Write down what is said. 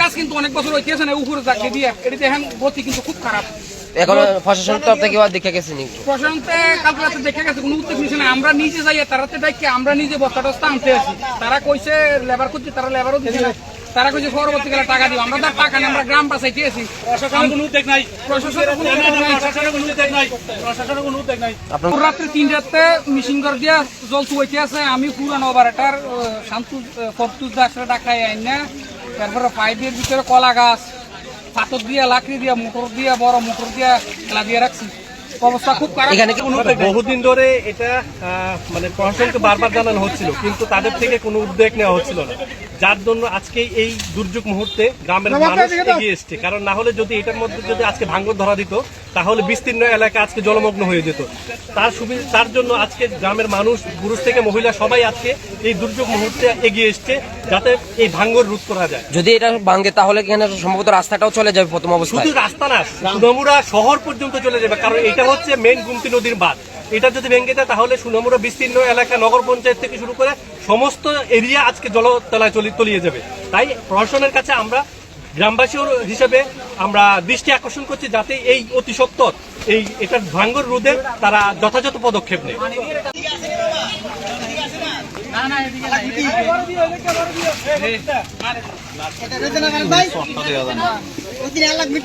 কাজ কিন্তু অনেক বছর না উপরে চাকরি দিয়ে এটা দেখেন গতি কিন্তু খুব খারাপ। এখন প্রশাসন থেকে এবার দেখে গেছে নি প্রশাসনতে কালকে রাতে দেখে গেছে কোনো উদ্যোগ নিচ্ছে না। আমরা নিজে যাই তারাতে আমরা নিজে বস্তা টস্তা আনতে আছি তারা কইছে লেবার করছে তারা লেবারও দিচ্ছে না। তারা কইছে পরবর্তীকালে টাকা দিব আমরা তার টাকা নেই আমরা গ্রাম বাঁচাইতে প্রশাসনের কোনো উদ্যোগ নাই। প্রশাসনের কোনো উদ্যোগ নাই। প্রশাসনের কোনো উদ্যোগ নাই। প্রশাসনের কোনো উদ্যোগ নাই। আপনার ভোর রাত্রে তিন রাতে মিশিং করে দিয়া জল চুয়াইতে আছে। আমি পুরান ওভারটার শান্তু ফরতুজ দাসরা ডাকাই আইন না। তারপরে পাইপের ভিতরে কলা গাছ পাথর দিয়া লাকড়ি দিয়া মোটর দিয়া বড় মোটর দিয়া খেলা দিয়ে রাখছি। অবস্থা খুব খারাপ। এখানে। বহুদিন ধরে এটা আহ, মানে প্রশাসনকে বারবার জানানো হচ্ছিল কিন্তু তাদের থেকে কোনো উদ্যোগ নেওয়া হচ্ছিল না। যার জন্য আজকে এই দুর্যোগ মুহূর্তে গ্রামের মানুষ এগিয়ে এসছে। কারণ না হলে যদি এটার মধ্যে যদি আজকে ভাঙ্গর ধরা দিত তাহলে বিস্তীর্ণ এলাকা আজকে জলমগ্ন হয়ে যেত। তার সুবিধা তার জন্য আজকে গ্রামের মানুষ পুরুষ থেকে মহিলা সবাই আজকে এই দুর্যোগ মুহূর্তে এগিয়ে এসছে যাতে এই ভাঙ্গর রোধ করা যায়। যদি এটা ভাঙে তাহলে এখানে সম্ভবত রাস্তাটাও চলে যাবে প্রথম অবস্থায়? শুধু রাস্তা না সুনামুরা শহর পর্যন্ত চলে যাবে কারণ এটা হচ্ছে মেন গুমতি নদীর বাঁধ। এটা যদি ভেঙে যায় তাহলে সুনামুরা বিস্তীর্ণ এলাকা নগর পঞ্চায়েত থেকে শুরু করে সমস্ত এরিয়া আজকে জলতলায় তলিয়ে যাবে। তাই প্রশাসনের কাছে আমরা গ্রামবাসী হিসেবে আমরা দৃষ্টি আকর্ষণ করছি যাতে এই অতি সত্য এই এটার ভাঙ্গর রোধে তারা যথাযথ পদক্ষেপ নেয়। না